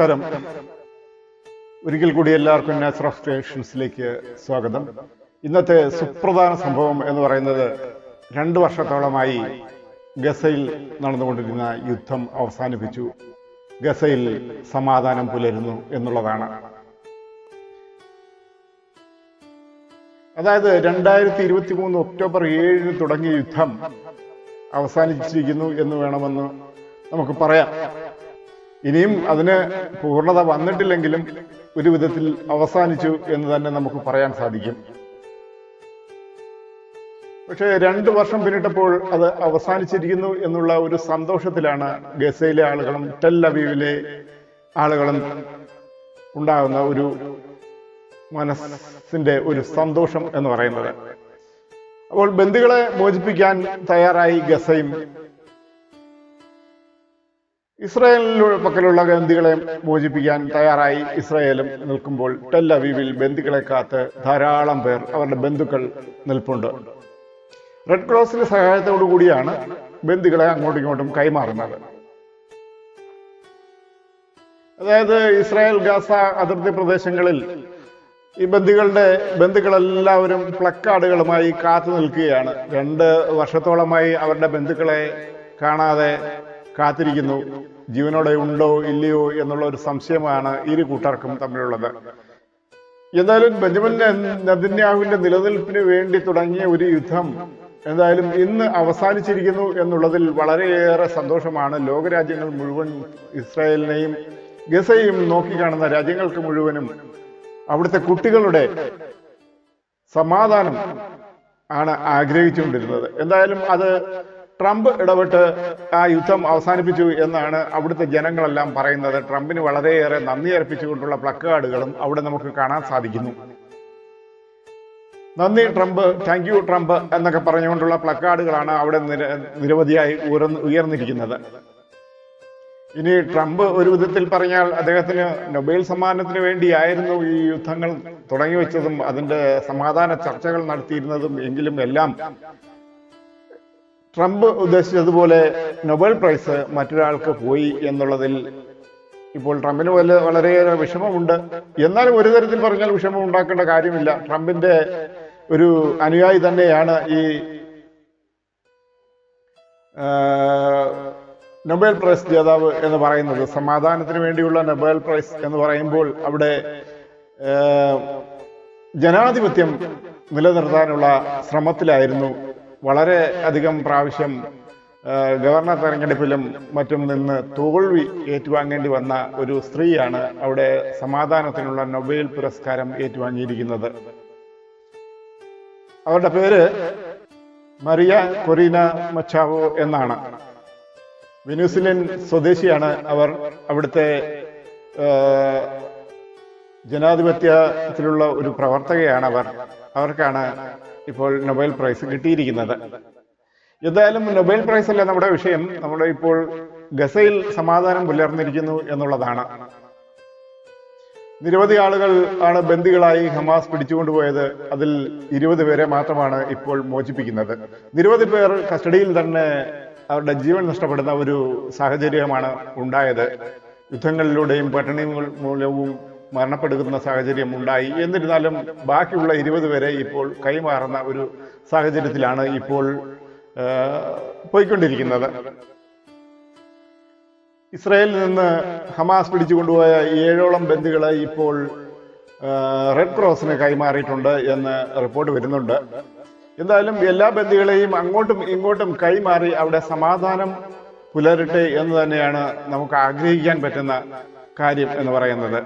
നമസ്കാരം. ഒരിക്കൽ കൂടി എല്ലാവർക്കും നാച്ചർ ഓഫ് സ്വാഗതം. ഇന്നത്തെ സുപ്രധാന സംഭവം എന്ന് പറയുന്നത് രണ്ട് വർഷത്തോളമായി ഗസയിൽ നടന്നുകൊണ്ടിരുന്ന യുദ്ധം അവസാനിപ്പിച്ചു. ഗസയിൽ സമാധാനം പുലരുന്നു എന്നുള്ളതാണ്. അതായത് രണ്ടായിരത്തി ഇരുപത്തി മൂന്ന് ഒക്ടോബർ ഏഴിന് തുടങ്ങിയ യുദ്ധം അവസാനിച്ചിരിക്കുന്നു എന്ന് വേണമെന്ന് നമുക്ക് പറയാം. ഇനിയും അതിന് പൂർണത വന്നിട്ടില്ലെങ്കിലും ഒരു വിധത്തിൽ അവസാനിച്ചു എന്ന് തന്നെ നമുക്ക് പറയാൻ സാധിക്കും. പക്ഷേ രണ്ട് വർഷം പിന്നിട്ടപ്പോൾ അത് അവസാനിച്ചിരിക്കുന്നു എന്നുള്ള ഒരു സന്തോഷത്തിലാണ് ഗസയിലെ ആളുകളും ടെൽ അവീവിലെ ആളുകളും ഉണ്ടാകുന്ന ഒരു മനസ്സിന്റെ ഒരു സന്തോഷം എന്ന് പറയുന്നത്. അപ്പോൾ ബന്ധുക്കളെ മോചിപ്പിക്കാൻ തയ്യാറായി ഗസയും ഇസ്രായേലിന്റെ പക്കലുള്ള ബന്ദികളെ മോചിപ്പിക്കാൻ തയ്യാറായി ഇസ്രായേലും നിൽക്കുമ്പോൾ ടെൽ അവീവിൽ ബന്ദികളെ കാത്ത് ധാരാളം പേർ അവരുടെ ബന്ധുക്കൾ നിൽപ്പുണ്ട്. റെഡ് ക്രോസിന്റെ സഹായത്തോടു കൂടിയാണ് ബന്ദികളെ അങ്ങോട്ടും ഇങ്ങോട്ടും കൈമാറുന്നത്. അതായത് ഇസ്രായേൽ ഗാസ അതിർത്തി പ്രദേശങ്ങളിൽ ഈ ബന്ദികളുടെ ബന്ധുക്കളെല്ലാവരും പ്ലക്കാർഡുകളുമായി കാത്തു നിൽക്കുകയാണ്. രണ്ട് വർഷത്തോളമായി അവരുടെ ബന്ധുക്കളെ കാണാതെ കാത്തിരിക്കുന്നു. ജീവനോടെ ഉണ്ടോ ഇല്ലയോ എന്നുള്ള ഒരു സംശയമാണ് ഇരു കൂട്ടർക്കും തമ്മിലുള്ളത്. എന്തായാലും ബെഞ്ചമിൻ നദിന്യാഹുവിന്റെ നിലനിൽപ്പിന് വേണ്ടി തുടങ്ങിയ ഒരു യുദ്ധം എന്തായാലും ഇന്ന് അവസാനിച്ചിരിക്കുന്നു എന്നുള്ളതിൽ വളരെയേറെ സന്തോഷമാണ്. ലോകരാജ്യങ്ങൾ മുഴുവൻ ഇസ്രായേലിനെയും ഗസയും നോക്കിക്കാണുന്ന രാജ്യങ്ങൾക്ക് മുഴുവനും അവിടുത്തെ കുട്ടികളുടെ സമാധാനം ആണ് ആഗ്രഹിച്ചുകൊണ്ടിരുന്നത്. എന്തായാലും അത് ട്രംപ് ഇടപെട്ട് ആ യുദ്ധം അവസാനിപ്പിച്ചു എന്നാണ് അവിടുത്തെ ജനങ്ങളെല്ലാം പറയുന്നത്. ട്രംപിന് വളരെയേറെ നന്ദി അർപ്പിച്ചുകൊണ്ടുള്ള പ്ലക്കാർഡുകളും അവിടെ നമുക്ക് കാണാൻ സാധിക്കുന്നു. നന്ദി ട്രംപ് താങ്ക് യു ട്രംപ് എന്നൊക്കെ പറഞ്ഞുകൊണ്ടുള്ള പ്ലക്കാർഡുകളാണ് അവിടെ നിര നിരവധിയായി ഉയർന്ന് ഉയർന്നിരിക്കുന്നത്. ഇനി ട്രംപ് ഒരു വിധത്തിൽ പറഞ്ഞാൽ അദ്ദേഹത്തിന് നൊബേൽ സമ്മാനത്തിന് വേണ്ടിയായിരുന്നു ഈ യുദ്ധങ്ങൾ തുടങ്ങി വെച്ചതും അതിന്റെ സമാധാന ചർച്ചകൾ നടത്തിയിരുന്നതും എങ്കിലും എല്ലാം ട്രംപ് ഉദ്ദേശിച്ചതുപോലെ നൊബേൽ പ്രൈസ് മറ്റൊരാൾക്ക് പോയി എന്നുള്ളതിൽ ഇപ്പോൾ ട്രംപിന് പോലെ വളരെയേറെ വിഷമമുണ്ട്. എന്നാലും ഒരു തരത്തിൽ പറഞ്ഞാൽ വിഷമം ഉണ്ടാക്കേണ്ട കാര്യമില്ല. ട്രംപിന്റെ ഒരു അനുയായി തന്നെയാണ് ഈ നൊബേൽ പ്രൈസ് ജേതാവ് എന്ന് പറയുന്നത്. സമാധാനത്തിന് വേണ്ടിയുള്ള നൊബേൽ പ്രൈസ് എന്ന് പറയുമ്പോൾ അവിടെ ജനാധിപത്യം നിലനിർത്താനുള്ള ശ്രമത്തിലായിരുന്നു വളരെ അധികം പ്രാവശ്യം ഗവർണർ തെരഞ്ഞെടുപ്പിലും മറ്റും നിന്ന് തോൽവി ഏറ്റുവാങ്ങേണ്ടി വന്ന ഒരു സ്ത്രീയാണ് അവിടെ സമാധാനത്തിനുള്ള നൊബേൽ പുരസ്കാരം ഏറ്റുവാങ്ങിയിരിക്കുന്നത്. അവരുടെ പേര് മറിയ കൊറീന മച്ചാവോ എന്നാണ്. വെനൂസിലൻ സ്വദേശിയാണ് അവർ. അവിടുത്തെ ജനാധിപത്യത്തിലുള്ള ഒരു പ്രവർത്തകയാണ് അവർ. അവർക്കാണ് ഇപ്പോൾ നൊബേൽ പ്രൈസ് കിട്ടിയിരിക്കുന്നത്. എന്തായാലും നൊബേൽ പ്രൈസ് അല്ല നമ്മുടെ വിഷയം. നമ്മുടെ ഇപ്പോൾ ഗസയിൽ സമാധാനം പുലർന്നിരിക്കുന്നു എന്നുള്ളതാണ്. നിരവധി ആളുകൾ ആണ് ബന്ദികളായി ഹമാസ് പിടിച്ചുകൊണ്ടുപോയത്. അതിൽ ഇരുപത് പേരെ മാത്രമാണ് ഇപ്പോൾ മോചിപ്പിക്കുന്നത്. നിരവധി പേർ കസ്റ്റഡിയിൽ തന്നെ അവരുടെ ജീവൻ നഷ്ടപ്പെടുന്ന ഒരു സാഹചര്യമാണ് ഉണ്ടായത്. യുദ്ധങ്ങളിലൂടെയും പട്ടിണി മൂലവും മരണപ്പെടുന്ന സാഹചര്യം ഉണ്ടായി. എന്നിരുന്നാലും ബാക്കിയുള്ള ഇരുപത് പേരെ ഇപ്പോൾ കൈമാറുന്ന ഒരു സാഹചര്യത്തിലാണ് ഇപ്പോൾ പോയിക്കൊണ്ടിരിക്കുന്നത്. ഇസ്രായേലിൽ നിന്ന് ഹമാസ് പിടിച്ചുകൊണ്ടുപോയ ഏഴോളം ബന്ധുക്കളെ ഇപ്പോൾ റെഡ് ക്രോസിന് കൈമാറിയിട്ടുണ്ട് എന്ന് റിപ്പോർട്ട് വരുന്നുണ്ട്. എന്തായാലും എല്ലാ ബന്ദികളെയും അങ്ങോട്ടും ഇങ്ങോട്ടും കൈമാറി അവിടെ സമാധാനം പുലരട്ടെ എന്ന് തന്നെയാണ് നമുക്ക് ആഗ്രഹിക്കാൻ പറ്റുന്ന കാര്യം എന്ന് പറയുന്നത്.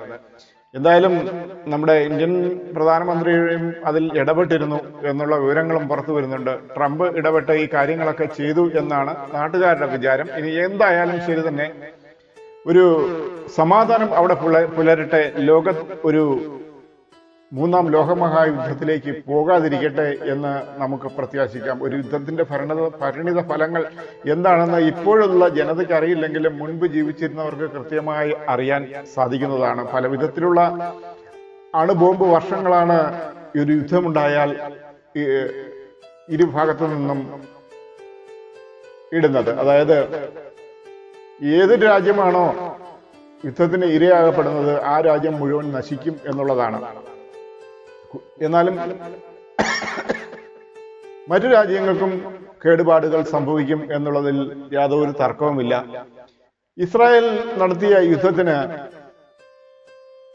എന്തായാലും നമ്മുടെ ഇന്ത്യൻ പ്രധാനമന്ത്രിയും അതിൽ ഇടപെട്ടിരുന്നു എന്നുള്ള വിവരങ്ങളും പുറത്തു വരുന്നുണ്ട്. ട്രംപ് ഇടപെട്ട ഈ കാര്യങ്ങളൊക്കെ ചെയ്തു എന്നാണ് നാട്ടുകാരുടെ വിചാരം. ഇനി എന്തായാലും ശരി തന്നെ ഒരു സമാധാനം അവിടെ പുല- പുലരട്ടെ. ലോക ഒരു മൂന്നാം ലോകമഹായുദ്ധത്തിലേക്ക് പോകാതിരിക്കട്ടെ എന്ന് നമുക്ക് പ്രത്യാശിക്കാം. ഒരു യുദ്ധത്തിന്റെ ഭരണ പരിണിത ഫലങ്ങൾ എന്താണെന്ന് ഇപ്പോഴുള്ള ജനതയ്ക്ക് അറിയില്ലെങ്കിലും മുൻപ് ജീവിച്ചിരുന്നവർക്ക് കൃത്യമായി അറിയാൻ സാധിക്കുന്നതാണ്. പല വിധത്തിലുള്ള അണുബോംബ് വർഷങ്ങളാണ് ഒരു യുദ്ധമുണ്ടായാൽ ഇരുഭാഗത്തു നിന്നും ഇടുന്നത്. അതായത് ഏത് രാജ്യമാണോ യുദ്ധത്തിന് ഇരയാകപ്പെടുന്നത് ആ രാജ്യം മുഴുവൻ നശിക്കും എന്നുള്ളതാണ്. എന്നാലും മറ്റു രാജ്യങ്ങൾക്കും കേടുപാടുകൾ സംഭവിക്കും എന്നുള്ളതിൽ യാതൊരു തർക്കവുമില്ല. ഇസ്രായേൽ നടത്തിയ യുദ്ധത്തിന്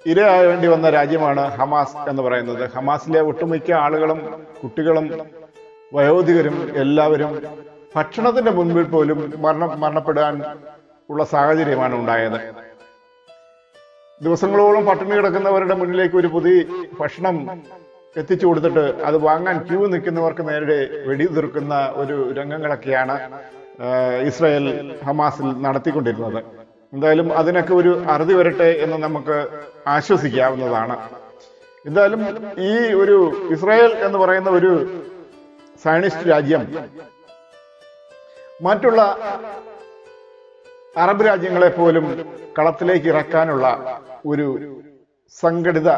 ഇരയാവേണ്ടി വന്ന രാജ്യമാണ് ഹമാസ് എന്ന് പറയുന്നത്. ഹമാസിലെ ഒട്ടുമിക്ക ആളുകളും കുട്ടികളും വയോധികരും എല്ലാവരും ഭക്ഷണത്തിന്റെ മുൻപിൽ പോലും മരണ മരണപ്പെടാൻ ഉള്ള സാഹചര്യമാണ് ഉണ്ടായത്. ദിവസങ്ങളോളം പട്ടിണി കിടക്കുന്നവരുടെ മുന്നിലേക്ക് ഒരു പുതിയ ഭക്ഷണം എത്തിച്ചു കൊടുത്തിട്ട് അത് വാങ്ങാൻ ക്യൂ നിൽക്കുന്നവർക്ക് നേരെ വെടിതീർക്കുന്ന ഒരു രംഗങ്ങളൊക്കെയാണ് ഇസ്രായേൽ ഹമാസിൽ നടത്തിക്കൊണ്ടിരുന്നത്. എന്തായാലും അതിനൊക്കെ ഒരു അറുതി വരട്ടെ എന്ന് നമുക്ക് ആശ്വസിക്കാവുന്നതാണ്. എന്തായാലും ഈ ഒരു ഇസ്രായേൽ എന്ന് പറയുന്ന ഒരു സയനിസ്റ്റ് രാജ്യം മറ്റുള്ള അറബ് രാജ്യങ്ങളെ പോലും കളത്തിലേക്ക് ഇറക്കാനുള്ള ഒരു സംഘടിത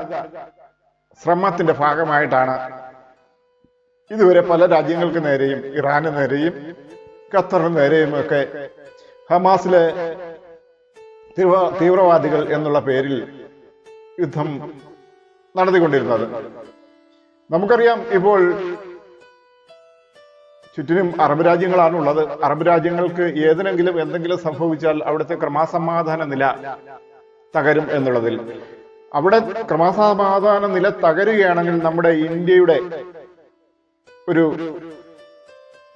ശ്രമത്തിന്റെ ഭാഗമായിട്ടാണ് ഇതുവരെ പല രാജ്യങ്ങൾക്ക് നേരെയും ഇറാന് നേരെയും ഖത്തറിന് നേരെയും ഒക്കെ ഹമാസിലെ തീവ്രവാദികൾ എന്നുള്ള പേരിൽ യുദ്ധം നടത്തിക്കൊണ്ടിരുന്നത്. നമുക്കറിയാം ഇപ്പോൾ ചുറ്റിനും അറബ് രാജ്യങ്ങളാണ് ഉള്ളത്. അറബ് രാജ്യങ്ങൾക്ക് ഏതിനെങ്കിലും എന്തെങ്കിലും സംഭവിച്ചാൽ അവിടുത്തെ ക്രമാസമാധാന നില തകരും എന്നുള്ളതിൽ. അവിടെ ക്രമാസമാധാന നില തകരുകയാണെങ്കിൽ നമ്മുടെ ഇന്ത്യയുടെ ഒരു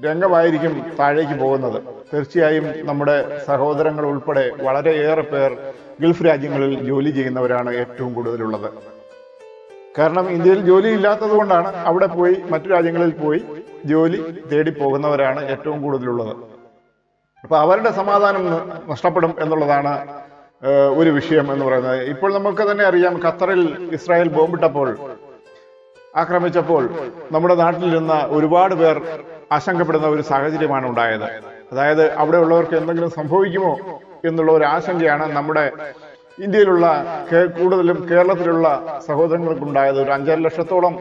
രംഗമായിരിക്കും താഴേക്ക് പോകുന്നത്. തീർച്ചയായും നമ്മുടെ സഹോദരങ്ങൾ ഉൾപ്പെടെ വളരെയേറെ പേർ ഗൾഫ് രാജ്യങ്ങളിൽ ജോലി ചെയ്യുന്നവരാണ് ഏറ്റവും കൂടുതലുള്ളത്. കാരണം ഇന്ത്യയിൽ ജോലി ഇല്ലാത്തത് കൊണ്ടാണ് അവിടെ പോയി മറ്റു രാജ്യങ്ങളിൽ പോയി ജോലി തേടി പോകുന്നവരാണ് ഏറ്റവും കൂടുതലുള്ളത്. അപ്പൊ അവരുടെ സമാധാനം നഷ്ടപ്പെടും എന്നുള്ളതാണ് ഒരു വിഷയം എന്ന് പറയുന്നത്. ഇപ്പോൾ നമുക്ക് തന്നെ അറിയാം ഖത്തറിൽ ഇസ്രായേൽ ബോംബിട്ടപ്പോൾ ആക്രമിച്ചപ്പോൾ നമ്മുടെ നാട്ടിൽ നാട്ടിലിരുന്ന ഒരുപാട് പേർ ആശങ്കപ്പെടുന്ന ഒരു സാഹചര്യമാണ് ഉണ്ടായത്. അതായത് അവിടെയുള്ളവർക്ക് എന്തെങ്കിലും സംഭവിക്കുമോ എന്നുള്ള ഒരു ആശങ്കയാണ് നമ്മുടെ ഇന്ത്യയിലുള്ള കൂടുതലും കേരളത്തിലുള്ള സഹോദരങ്ങൾക്കുണ്ടായത് ഒരു അഞ്ചര ലക്ഷത്തോളം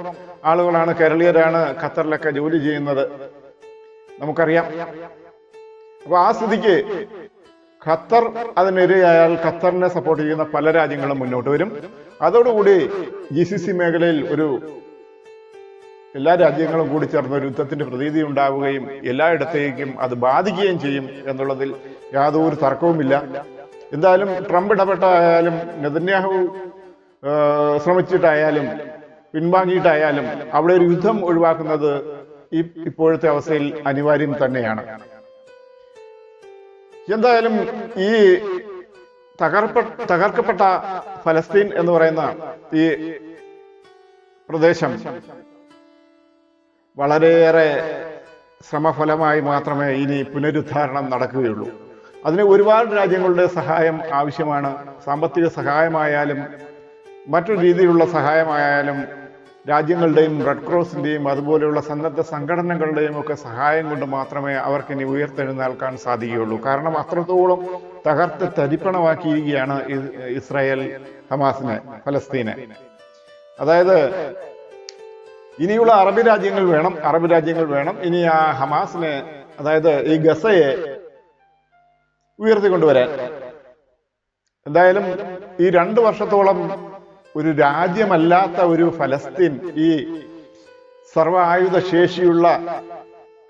ആളുകളാണ് കേരളീയരാണ് ഖത്തറിലൊക്കെ ജോലി ചെയ്യുന്നത്. നമുക്കറിയാം. അപ്പൊ ആ സ്ഥിതിക്ക് ഖത്തർ അതിനിരയായാൽ ഖത്തറിനെ സപ്പോർട്ട് ചെയ്യുന്ന പല രാജ്യങ്ങളും മുന്നോട്ട് വരും. അതോടുകൂടി ജി സി സി മേഖലയിൽ ഒരു എല്ലാ രാജ്യങ്ങളും കൂടി ചേർന്ന ഒരു യുദ്ധത്തിന്റെ പ്രതീതി ഉണ്ടാവുകയും എല്ലായിടത്തേക്കും അത് ബാധിക്കുകയും ചെയ്യും എന്നുള്ളതിൽ യാതൊരു തർക്കവുമില്ല. എന്തായാലും ട്രംപ് ഇടപെട്ടായാലും നെതന്യാഹു ശ്രമിച്ചിട്ടായാലും പിൻവാങ്ങിയിട്ടായാലും അവിടെ ഒരു യുദ്ധം ഒഴിവാക്കുന്നത് ഈ ഇപ്പോഴത്തെ അവസ്ഥയിൽ അനിവാര്യം തന്നെയാണ്. എന്തായാലും ഈ തകർപ്പ തകർക്കപ്പെട്ട ഫലസ്തീൻ എന്ന് പറയുന്ന ഈ പ്രദേശം വളരെയേറെ ശ്രമഫലമായി മാത്രമേ ഇനി പുനരുദ്ധാരണം നടക്കുകയുള്ളൂ. അതിന് ഒരുപാട് രാജ്യങ്ങളുടെ സഹായം ആവശ്യമാണ്. സാമ്പത്തിക സഹായമായാലും മറ്റു രീതിയിലുള്ള സഹായമായാലും രാജ്യങ്ങളുടെയും റെഡ് ക്രോസിന്റെയും അതുപോലെയുള്ള സന്നദ്ധ സംഘടനകളുടെയും ഒക്കെ സഹായം കൊണ്ട് മാത്രമേ അവർക്ക് ഇനി ഉയർത്തെഴുന്നേൽക്കാൻ സാധിക്കുകയുള്ളൂ. കാരണം അത്രത്തോളം തകർത്ത് തരിപ്പണമാക്കിയിരിക്കുകയാണ് ഇസ്രായേൽ ഹമാസിനെ ഫലസ്തീനെ. അതായത് ഇനിയുള്ള അറബ് രാജ്യങ്ങൾ വേണം അറബ് രാജ്യങ്ങൾ വേണം. ഇനി ആ ഹമാസിനെ അതായത് ഈ ഗസയെ ഉയർത്തിക്കൊണ്ടുവരാൻ. എന്തായാലും ഈ രണ്ടു വർഷത്തോളം ഒരു രാജ്യമല്ലാത്ത ഒരു ഫലസ്തീൻ ഈ സർവ ആയുധ ശേഷിയുള്ള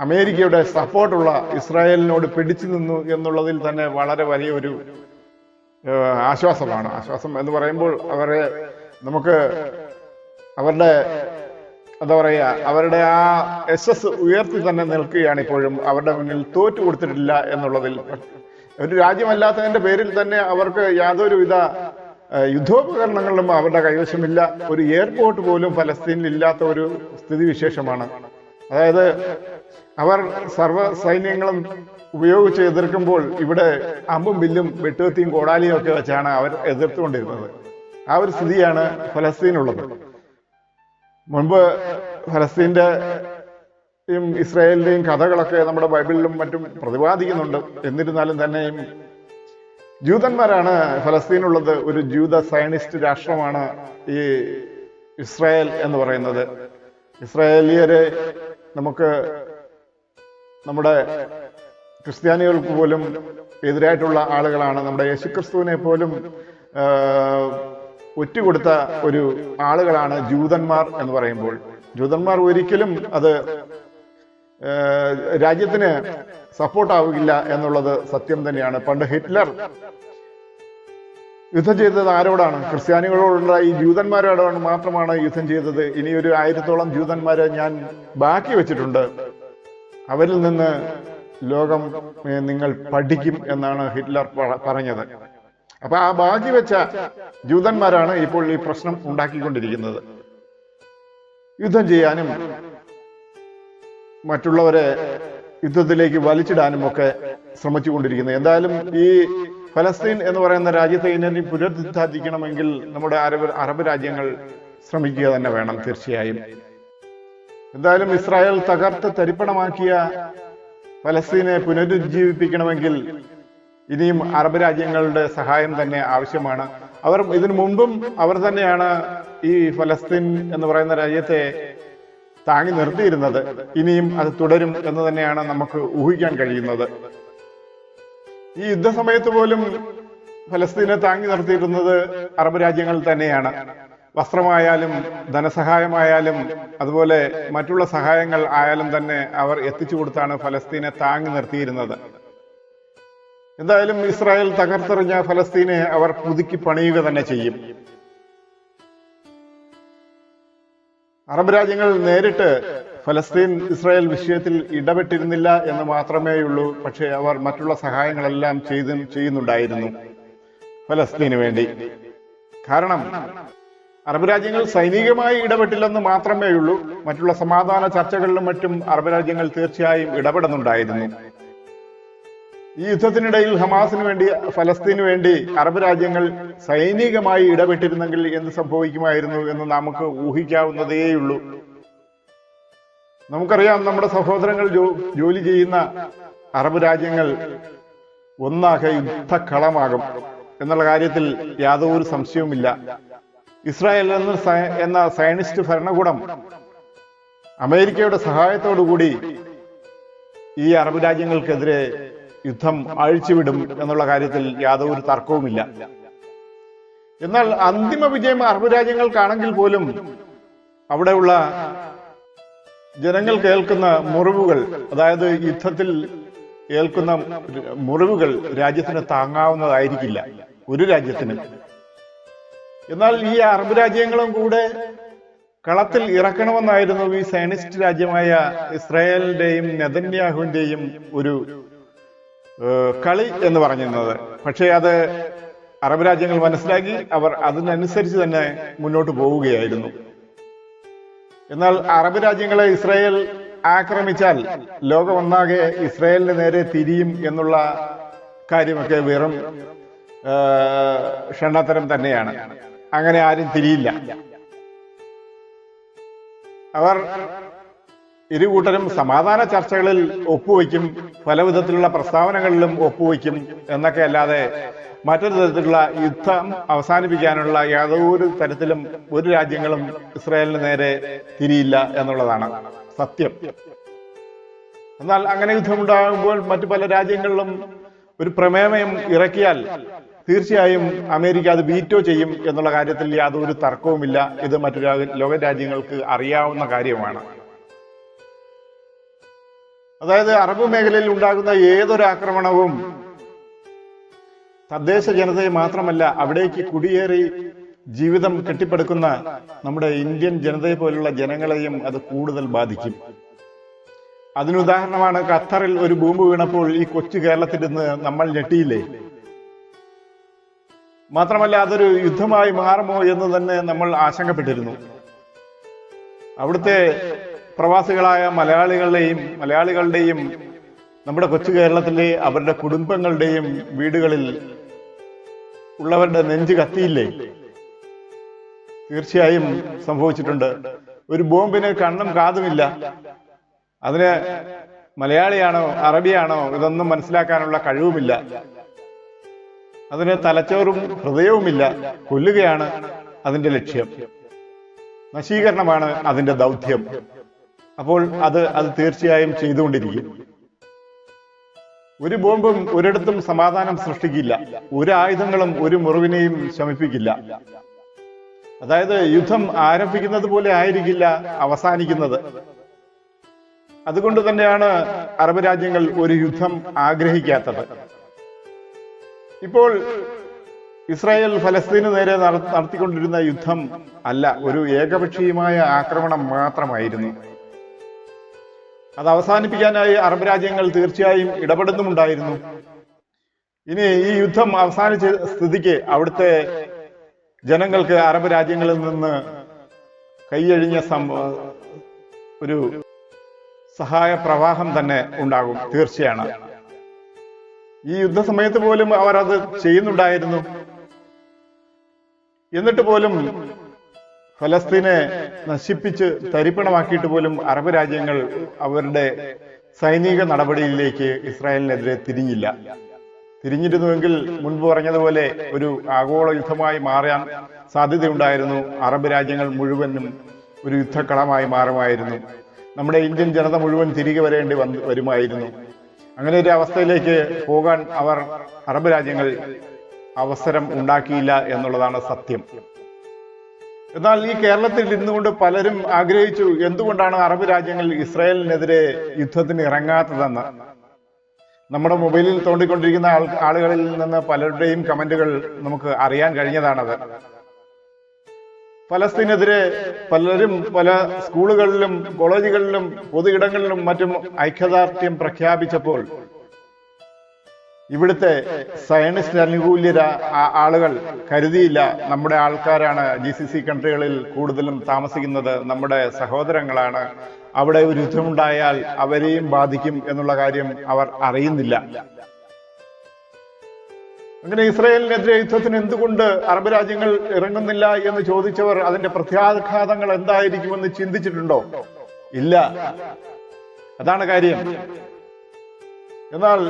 അമേരിക്കയുടെ സപ്പോർട്ടുള്ള ഇസ്രായേലിനോട് പിടിച്ചു നിന്നു എന്നുള്ളതിൽ തന്നെ വളരെ വലിയൊരു ആശ്വാസമാണ്. ആശ്വാസം എന്ന് പറയുമ്പോൾ അവരെ നമുക്ക് അവരുടെ എന്താ പറയുക അവരുടെ ആ എസ് എസ് ഉയർത്തി തന്നെ നിൽക്കുകയാണ് ഇപ്പോഴും. അവരുടെ മുന്നിൽ തോറ്റു കൊടുത്തിട്ടില്ല എന്നുള്ളതിൽ ഒരു രാജ്യമല്ലാത്തതിന്റെ പേരിൽ തന്നെ അവർക്ക് യാതൊരുവിധ യുദ്ധോപകരണങ്ങളും അവരുടെ കൈവശമില്ല. ഒരു എയർപോർട്ട് പോലും ഫലസ്തീനിൽ ഇല്ലാത്ത ഒരു സ്ഥിതിവിശേഷമാണ് അതായത് അവർ സർവ സൈന്യങ്ങളും ഉപയോഗിച്ച് എതിർക്കുമ്പോൾ ഇവിടെ അമ്പും വില്ലും വെട്ടുകത്തിയും കോടാലിയും ഒക്കെ വെച്ചാണ് അവർ എതിർത്തുകൊണ്ടിരുന്നത്. ആ ഒരു സ്ഥിതിയാണ് ഫലസ്തീനുള്ളത്. മുൻപ് ഫലസ്തീന്റെ ഇസ്രായേലിന്റെയും കഥകളൊക്കെ നമ്മുടെ ബൈബിളിലും മറ്റും പ്രതിപാദിക്കുന്നുണ്ട്. എന്നിരുന്നാലും തന്നെയും ജൂതന്മാരാണ് ഫലസ്തീനുള്ളത് ഒരു ജൂത സയനിസ്റ്റ് രാഷ്ട്രമാണ് ഈ ഇസ്രായേൽ എന്ന് പറയുന്നത്. ഇസ്രായേലിയരെ നമുക്ക് നമ്മുടെ ക്രിസ്ത്യാനികൾക്ക് പോലും എതിരായിട്ടുള്ള ആളുകളാണ്. നമ്മുടെ യേശുക്രിസ്തുവിനെ പോലും ഒറ്റുകൊടുത്ത ഒരു ആളുകളാണ് ജൂതന്മാർ എന്ന് പറയുമ്പോൾ. ജൂതന്മാർ ഒരിക്കലും അത് രാജ്യത്തിന് സപ്പോർട്ടാവില്ല എന്നുള്ളത് സത്യം തന്നെയാണ്. പണ്ട് ഹിറ്റ്ലർ യുദ്ധം ചെയ്തത് ആരോടാണ്? ക്രിസ്ത്യാനികളോടുള്ള ഈ ജൂതന്മാരോടാണ് മാത്രമാണ് യുദ്ധം ചെയ്തത്. ഇനി ഒരു ആയിരത്തോളം ജൂതന്മാരെ ഞാൻ ബാക്കി വെച്ചിട്ടുണ്ട്. അവരിൽ നിന്ന് ലോകം നിങ്ങൾ പഠിക്കും എന്നാണ് ഹിറ്റ്ലർ പറഞ്ഞത്. അപ്പൊ ആ ബാക്കി വെച്ച ജൂതന്മാരാണ് ഇപ്പോൾ ഈ പ്രശ്നം ഉണ്ടാക്കിക്കൊണ്ടിരിക്കുന്നത്. യുദ്ധം ചെയ്യാനും മറ്റുള്ളവരെ യുദ്ധത്തിലേക്ക് വലിച്ചിടാനും ഒക്കെ ശ്രമിച്ചുകൊണ്ടിരിക്കുന്നത് എന്തായാലും ഈ ഫലസ്തീൻ എന്ന് പറയുന്ന രാജ്യത്തെ ഇനി പുനരുദ്ധാരിക്കണമെങ്കിൽ നമ്മുടെ അറബ് അറബ് രാജ്യങ്ങൾ ശ്രമിക്കുക തന്നെ വേണം തീർച്ചയായും. എന്തായാലും ഇസ്രായേൽ തകർത്ത് തരിപ്പണമാക്കിയ ഫലസ്തീനെ പുനരുജ്ജീവിപ്പിക്കണമെങ്കിൽ ഇനിയും അറബ് രാജ്യങ്ങളുടെ സഹായം തന്നെ ആവശ്യമാണ്. അവർ ഇതിനു മുമ്പും അവർ തന്നെയാണ് ഈ ഫലസ്തീൻ എന്ന് പറയുന്ന രാജ്യത്തെ താങ്ങി നിർത്തിയിരുന്നത്. ഇനിയും അത് തുടരും എന്ന് തന്നെയാണ് നമുക്ക് ഊഹിക്കാൻ കഴിയുന്നത്. ഈ യുദ്ധസമയത്ത് പോലും ഫലസ്തീനെ താങ്ങി നിർത്തിയിരുന്നത് അറബ് രാജ്യങ്ങൾ തന്നെയാണ്. വസ്ത്രമായാലും ധനസഹായമായാലും അതുപോലെ മറ്റുള്ള സഹായങ്ങൾ ആയാലും തന്നെ അവർ എത്തിച്ചു കൊടുത്താണ് ഫലസ്തീനെ താങ്ങി നിർത്തിയിരുന്നത്. എന്തായാലും ഇസ്രായേൽ തകർത്തെറിഞ്ഞ ഫലസ്തീനെ അവർ പുതുക്കി പണിയുക തന്നെ ചെയ്യും. അറബ് രാജ്യങ്ങൾ നേരിട്ട് ഫലസ്തീൻ ഇസ്രായേൽ വിഷയത്തിൽ ഇടപെട്ടിരുന്നില്ല എന്ന് മാത്രമേയുള്ളൂ. പക്ഷേ അവർ മറ്റുള്ള സഹായങ്ങളെല്ലാം ചെയ്തും ചെയ്യുന്നുണ്ടായിരുന്നു ഫലസ്തീന് വേണ്ടി. കാരണം അറബ് രാജ്യങ്ങൾ സൈനികമായി ഇടപെട്ടില്ലെന്ന് മാത്രമേയുള്ളൂ. മറ്റുള്ള സമാധാന ചർച്ചകളിലും മറ്റും അറബ് രാജ്യങ്ങൾ തീർച്ചയായും ഇടപെടുന്നുണ്ടായിരുന്നു. ഈ യുദ്ധത്തിനിടയിൽ ഹമാസിന് വേണ്ടി ഫലസ്തീന് വേണ്ടി അറബ് രാജ്യങ്ങൾ സൈനികമായി ഇടപെട്ടിരുന്നെങ്കിൽ എന്ത് സംഭവിക്കുമായിരുന്നു എന്ന് നമുക്ക് ഊഹിക്കാവുന്നതേയുള്ളൂ. നമുക്കറിയാം നമ്മുടെ സഹോദരങ്ങൾ ജോലി ചെയ്യുന്ന അറബ് രാജ്യങ്ങൾ ഒന്നാകെ യുദ്ധക്കളമാകും എന്നുള്ള കാര്യത്തിൽ യാതൊരു സംശയവുമില്ല. ഇസ്രായേൽ എന്ന എന്ന സയനിസ്റ്റ് ഭരണകൂടം അമേരിക്കയുടെ സഹായത്തോടുകൂടി ഈ അറബ് രാജ്യങ്ങൾക്കെതിരെ യുദ്ധം അഴിച്ചുവിടും എന്നുള്ള കാര്യത്തിൽ യാതൊരു തർക്കവുമില്ല. എന്നാൽ അന്തിമ വിജയം അറബ് രാജ്യങ്ങൾക്കാണെങ്കിൽ പോലും അവിടെയുള്ള ജനങ്ങൾ കേൾക്കുന്ന മുറിവുകൾ അതായത് യുദ്ധത്തിൽ ഏൽക്കുന്ന മുറിവുകൾ രാജ്യത്തിന് താങ്ങാവുന്നതായിരിക്കില്ല. ഒരു രാജ്യത്തിന്. എന്നാൽ ഈ അറബ് രാജ്യങ്ങളും കൂടെ കളത്തിൽ ഇറക്കണമെന്നായിരുന്നു ഈ സയനിസ്റ്റ് രാജ്യമായ ഇസ്രായേലിന്റെയും നെതന്യാഹുവിന്റെയും ഒരു കളി എന്ന് പറഞ്ഞിരുന്നത്. പക്ഷേ അത് അറബ് രാജ്യങ്ങൾ മനസ്സിലാക്കി അവർ അതിനനുസരിച്ച് തന്നെ മുന്നോട്ട് പോവുകയായിരുന്നു. എന്നാൽ അറബ് രാജ്യങ്ങളെ ഇസ്രായേൽ ആക്രമിച്ചാൽ ലോകമൊന്നാകെ ഇസ്രായേലിന് നേരെ തിരിയും എന്നുള്ള കാര്യമൊക്കെ വെറും ക്ഷണത്തരം തന്നെയാണ്. അങ്ങനെ ആരും തിരിയില്ല. അവർ ഇരു കൂട്ടരും സമാധാന ചർച്ചകളിൽ ഒപ്പുവയ്ക്കും പല വിധത്തിലുള്ള പ്രസ്താവനകളിലും ഒപ്പുവയ്ക്കും എന്നൊക്കെ അല്ലാതെ മറ്റൊരു തരത്തിലുള്ള യുദ്ധം അവസാനിപ്പിക്കാനുള്ള യാതൊരു തരത്തിലും ഒരു രാജ്യങ്ങളും ഇസ്രായേലിന് നേരെ തിരിയില്ല എന്നുള്ളതാണ് സത്യം. എന്നാൽ അങ്ങനെ യുദ്ധമുണ്ടാകുമ്പോൾ മറ്റു പല രാജ്യങ്ങളിലും ഒരു പ്രമേയം ഇറക്കിയാൽ തീർച്ചയായും അമേരിക്ക അത് വീറ്റോ ചെയ്യും എന്നുള്ള കാര്യത്തിൽ യാതൊരു തർക്കവുമില്ല. ഇത് മറ്റു ലോക രാജ്യങ്ങൾക്ക് അറിയാവുന്ന കാര്യമാണ്. അതായത് അറബ് മേഖലയിൽ ഉണ്ടാകുന്ന ഏതൊരു ആക്രമണവും തദ്ദേശ ജനതയെ മാത്രമല്ല അവിടേക്ക് കുടിയേറി ജീവിതം കെട്ടിപ്പടുക്കുന്ന നമ്മുടെ ഇന്ത്യൻ ജനതയെ പോലുള്ള ജനങ്ങളെയും അത് കൂടുതൽ ബാധിക്കും. അതിനുദാഹരണമാണ് ഖത്തറിൽ ഒരു ബോംബ് വീണപ്പോൾ ഈ കൊച്ചു കേരളത്തിൽ നിന്ന് നമ്മൾ ഞെട്ടിയില്ലേ? മാത്രമല്ല അതൊരു യുദ്ധമായി മാറുമോ എന്ന് തന്നെ നമ്മൾ ആശങ്കപ്പെട്ടിരുന്നു. അവിടുത്തെ പ്രവാസികളായ മലയാളികളുടെയും മലയാളികളുടെയും നമ്മുടെ കൊച്ചു കേരളത്തിലെ അവരുടെ കുടുംബങ്ങളുടെയും വീടുകളിൽ ഉള്ളവരുടെ നെഞ്ച് കത്തിയില്ലേ? തീർച്ചയായും സംഭവിച്ചിട്ടുണ്ട്. ഒരു ബോംബിന് കണ്ണും കാതുമില്ല അതിന് മലയാളിയാണോ അറബിയാണോ ഇതൊന്നും മനസ്സിലാക്കാനുള്ള കഴിവുമില്ല. അതിന് തലച്ചോറും ഹൃദയവുമില്ല. കൊല്ലുകയാണ് അതിന്റെ ലക്ഷ്യം. നശീകരണമാണ് അതിന്റെ ദൗത്യം. അപ്പോൾ അത് അത് തീർച്ചയായും ചെയ്തുകൊണ്ടിരിക്കും. ഒരു ബോംബും ഒരിടത്തും സമാധാനം സൃഷ്ടിക്കില്ല. ഒരു ആയുധങ്ങളും ഒരു മുറിവിനെയും ശമിപ്പിക്കില്ല. അതായത് യുദ്ധം ആരംഭിക്കുന്നത് പോലെ ആയിരിക്കില്ല അവസാനിക്കുന്നത്. അതുകൊണ്ട് തന്നെയാണ് അറബ് രാജ്യങ്ങൾ ഒരു യുദ്ധം ആഗ്രഹിക്കാത്തത്. ഇപ്പോൾ ഇസ്രായേൽ ഫലസ്തീന് നേരെ നടത്തിക്കൊണ്ടിരുന്ന യുദ്ധം അല്ല ഒരു ഏകപക്ഷീയമായ ആക്രമണം മാത്രമായിരുന്നു. അത് അവസാനിപ്പിക്കാനായി അറബ് രാജ്യങ്ങൾ തീർച്ചയായും ഇടപെടുന്നുമുണ്ടായിരുന്നു. ഇനി ഈ യുദ്ധം അവസാനിച്ച സ്ഥിതിക്ക് അവിടുത്തെ ജനങ്ങൾക്ക് അറബ് രാജ്യങ്ങളിൽ നിന്ന് കൈയഴിഞ്ഞ സംഭ ഒരു സഹായ പ്രവാഹം തന്നെ ഉണ്ടാകും തീർച്ചയാണ്. ഈ യുദ്ധസമയത്ത് പോലും അവർ അത് ചെയ്യുന്നുണ്ടായിരുന്നു. എന്നിട്ട് പോലും ഫലസ്തീനെ നശിപ്പിച്ച് തരിപ്പണമാക്കിയിട്ട് പോലും അറബ് രാജ്യങ്ങൾ അവരുടെ സൈനിക നടപടിയിലേക്ക് ഇസ്രായേലിനെതിരെ തിരിഞ്ഞില്ല. തിരിഞ്ഞിരുന്നുവെങ്കിൽ മുൻപ് പറഞ്ഞതുപോലെ ഒരു ആഗോള യുദ്ധമായി മാറാൻ സാധ്യതയുണ്ടായിരുന്നു. അറബ് രാജ്യങ്ങൾ മുഴുവനും ഒരു യുദ്ധക്കളമായി മാറുമായിരുന്നു. നമ്മുടെ ഇന്ത്യൻ ജനത മുഴുവൻ തിരികെ വരേണ്ടി വന്ന് വരുമായിരുന്നു. അങ്ങനെ ഒരു അവസ്ഥയിലേക്ക് പോകാൻ അവർ അറബ് രാജ്യങ്ങൾ അവസരം ഉണ്ടാക്കിയില്ല എന്നുള്ളതാണ് സത്യം. എന്നാൽ ഈ കേരളത്തിൽ ഇരുന്നുകൊണ്ട് പലരും ആഗ്രഹിച്ചു എന്തുകൊണ്ടാണ് അറബ് രാജ്യങ്ങൾ ഇസ്രായേലിനെതിരെ യുദ്ധത്തിന് ഇറങ്ങാത്തതെന്ന്. നമ്മുടെ മൊബൈലിൽ തോണ്ടിക്കൊണ്ടിരിക്കുന്ന ആളുകളിൽ നിന്ന് പലരുടെയും കമന്റുകൾ നമുക്ക് അറിയാൻ കഴിഞ്ഞതാണത്. ഫലസ്തീനെതിരെ പലരും പല സ്കൂളുകളിലും കോളേജുകളിലും പൊതു ഇടങ്ങളിലും മറ്റും ഐക്യദാർഢ്യം പ്രഖ്യാപിച്ചപ്പോൾ ഇവിടുത്തെ സയനിസ്റ്റ് അനുകൂല്യര ആളുകൾ കരുതിയില്ല നമ്മുടെ ആൾക്കാരാണ് ജി സി സി കൺട്രികളിൽ കൂടുതലും താമസിക്കുന്നത് നമ്മുടെ സഹോദരങ്ങളാണ്. അവിടെ ഒരു യുദ്ധമുണ്ടായാൽ അവരെയും ബാധിക്കും എന്നുള്ള കാര്യം അവർ അറിയുന്നില്ല. അങ്ങനെ ഇസ്രായേലിനെതിരെ യുദ്ധത്തിന് എന്തുകൊണ്ട് അറബ് രാജ്യങ്ങൾ ഇറങ്ങുന്നില്ല എന്ന് ചോദിച്ചവർ അതിന്റെ പ്രത്യാഘാതങ്ങൾ എന്തായിരിക്കുമെന്ന് ചിന്തിച്ചിട്ടുണ്ടോ? ഇല്ല. അതാണ് കാര്യം. എന്നാൽ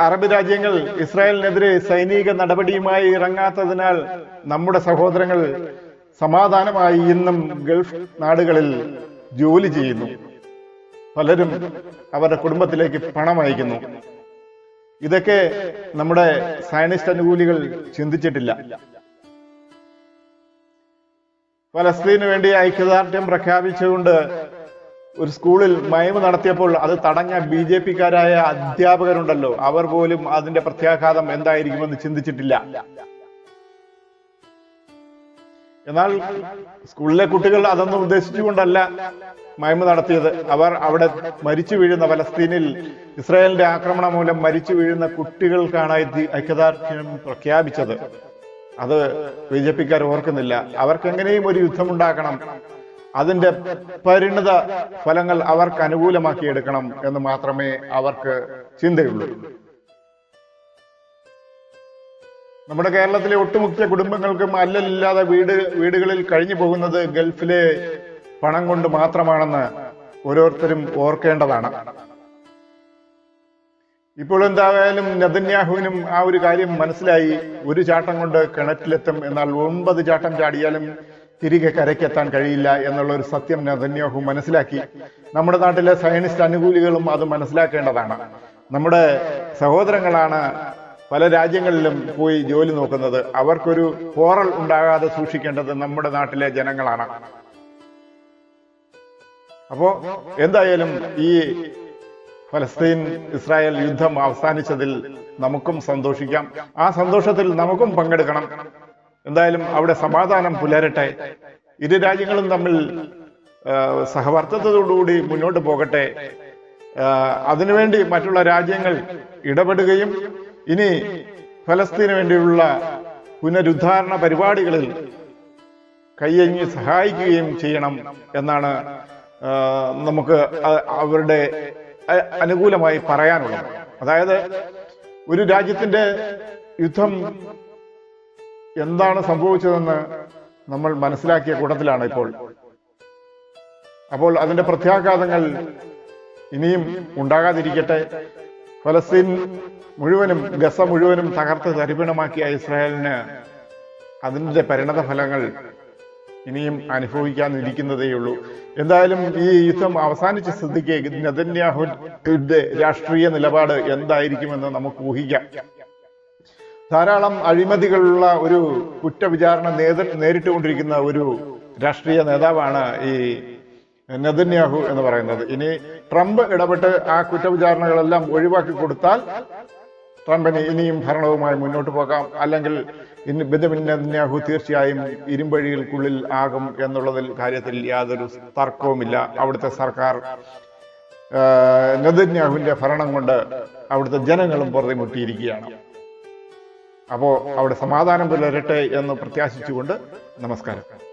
അറബ് രാജ്യങ്ങൾ ഇസ്രായേലിനെതിരെ സൈനിക നടപടിയുമായി ഇറങ്ങാത്തതിനാൽ നമ്മുടെ സഹോദരങ്ങൾ സമാധാനമായി ഇന്നും ഗൾഫ് നാടുകളിൽ ജോലി ചെയ്യുന്നു. പലരും അവരുടെ കുടുംബത്തിലേക്ക് പണം അയക്കുന്നു. ഇതൊക്കെ നമ്മുടെ സയനിസ്റ്റ് അനുകൂലികൾ ചിന്തിച്ചിട്ടില്ല. ഫലസ്തീന് വേണ്ടി ഐക്യദാർഢ്യം പ്രഖ്യാപിച്ചുകൊണ്ട് ഒരു സ്കൂളിൽ മയമ നടത്തിയപ്പോൾ അത് തടഞ്ഞ ബി ജെ പിക്കാരായ അധ്യാപകരുണ്ടല്ലോ. അവർ പോലും അതിന്റെ പ്രത്യാഘാതം എന്തായിരിക്കുമെന്ന് ചിന്തിച്ചിട്ടില്ല. എന്നാൽ സ്കൂളിലെ കുട്ടികൾ അതൊന്നും ഉദ്ദേശിച്ചുകൊണ്ടല്ല മയമ് നടത്തിയത്. അവർ അവിടെ മരിച്ചു വീഴുന്ന ഫലസ്തീനിൽ ഇസ്രായേലിന്റെ ആക്രമണം മൂലം മരിച്ചു വീഴുന്ന കുട്ടികൾക്കാണ് ഐക്യദാർഢ്യം പ്രഖ്യാപിച്ചത്. അത് ബി ജെ പിക്കാർ ഓർക്കുന്നില്ല. അവർക്ക് എങ്ങനെയും ഒരു യുദ്ധമുണ്ടാക്കണം. അതിന്റെ പരിണിത ഫലങ്ങൾ അവർക്ക് അനുകൂലമാക്കി എടുക്കണം എന്ന് മാത്രമേ അവർക്ക് ചിന്തയുള്ളൂ. നമ്മുടെ കേരളത്തിലെ ഒട്ടുമുക്ക കുടുംബങ്ങൾക്കും അല്ലലില്ലാതെ വീട് വീടുകളിൽ കഴിഞ്ഞു പോകുന്നത് ഗൾഫിലെ പണം കൊണ്ട് മാത്രമാണെന്ന് ഓരോരുത്തരും ഓർക്കേണ്ടതാണ്. ഇപ്പോൾ എന്തായാലും നെതന്യാഹുവിനും ആ ഒരു കാര്യം മനസ്സിലായി. ഒരു ചാട്ടം കൊണ്ട് കിണറ്റിലെത്തും. എന്നാൽ ഒമ്പത് ചാട്ടം ചാടിയാലും തിരികെ കരയ്ക്കെത്താൻ കഴിയില്ല എന്നുള്ള ഒരു സത്യം നെതന്യാഹു മനസ്സിലാക്കി. നമ്മുടെ നാട്ടിലെ സയനിസ്റ്റ് അനുകൂലികളും അത് മനസ്സിലാക്കേണ്ടതാണ്. നമ്മുടെ സഹോദരങ്ങളാണ് പല രാജ്യങ്ങളിലും പോയി ജോലി നോക്കുന്നത്. അവർക്കൊരു പോറൽ ഉണ്ടാകാതെ സൂക്ഷിക്കേണ്ടത് നമ്മുടെ നാട്ടിലെ ജനങ്ങളാണ്. അപ്പോ എന്തായാലും ഈ ഫലസ്തീൻ ഇസ്രായേൽ യുദ്ധം അവസാനിച്ചതിൽ നമുക്കും സന്തോഷിക്കാം. ആ സന്തോഷത്തിൽ നമുക്കും പങ്കെടുക്കണം. എന്തായാലും അവിടെ സമാധാനം പുലരട്ടെ. ഇരു രാജ്യങ്ങളും തമ്മിൽ സഹവർത്തത്തോടുകൂടി മുന്നോട്ട് പോകട്ടെ. അതിനുവേണ്ടി മറ്റുള്ള രാജ്യങ്ങൾ ഇടപെടുകയും ഇനി ഫലസ്തീന് വേണ്ടിയുള്ള പുനരുദ്ധാരണ പരിപാടികളിൽ കയ്യങ്ങി സഹായിക്കുകയും ചെയ്യണം എന്നാണ് നമുക്ക് അവരുടെ അനുകൂലമായി പറയാനുള്ളത്. അതായത് ഒരു രാജ്യത്തിന്റെ യുദ്ധം എന്താണ് സംഭവിച്ചതെന്ന് നമ്മൾ മനസ്സിലാക്കിയ കൂട്ടത്തിലാണ് ഇപ്പോൾ. അപ്പോൾ അതിന്റെ പ്രത്യാഘാതങ്ങൾ ഇനിയും ഉണ്ടാകാതിരിക്കട്ടെ. ഫലസ്തീൻ മുഴുവനും ഗസ മുഴുവനും തകർത്ത് തരിപ്പണമാക്കിയ ഇസ്രായേലിന് അതിന്റെ പരിണത ഫലങ്ങൾ ഇനിയും അനുഭവിക്കാനിരിക്കുന്നതേയുള്ളൂ. എന്തായാലും ഈ യുദ്ധം അവസാനിച്ച സ്ഥിതിക്ക് നെതന്യാഹുന്റെ രാഷ്ട്രീയ നിലപാട് എന്തായിരിക്കുമെന്ന് നമുക്ക് ഊഹിക്കാം. ധാരാളം അഴിമതികളുള്ള ഒരു കുറ്റവിചാരണ നേത നേരിട്ടുകൊണ്ടിരിക്കുന്ന ഒരു രാഷ്ട്രീയ നേതാവാണ് ഈ നെതന്യാഹു എന്ന് പറയുന്നത്. ഇനി ട്രംപ് ഇടപെട്ട് ആ കുറ്റവിചാരണകളെല്ലാം ഒഴിവാക്കി കൊടുത്താൽ ട്രംപിന് ഇനിയും ഭരണവുമായി മുന്നോട്ട് പോകാം. അല്ലെങ്കിൽ ഇനി ബെഞ്ചമിൻ നെതന്യാഹു തീർച്ചയായും ഇരുമ്പഴികൾക്കുള്ളിൽ ആകും എന്നുള്ളതിൽ കാര്യത്തിൽ യാതൊരു തർക്കവുമില്ല. അവിടുത്തെ സർക്കാർ നെതന്യാഹുവിന്റെ ഭരണം കൊണ്ട് അവിടുത്തെ ജനങ്ങളും പൊറുതിമുട്ടിയിരിക്കുകയാണ് അപ്പോ അവിടെ സമാധാനം പുലരട്ടെ എന്ന് പ്രത്യാശിച്ചുകൊണ്ട് നമസ്കാരം.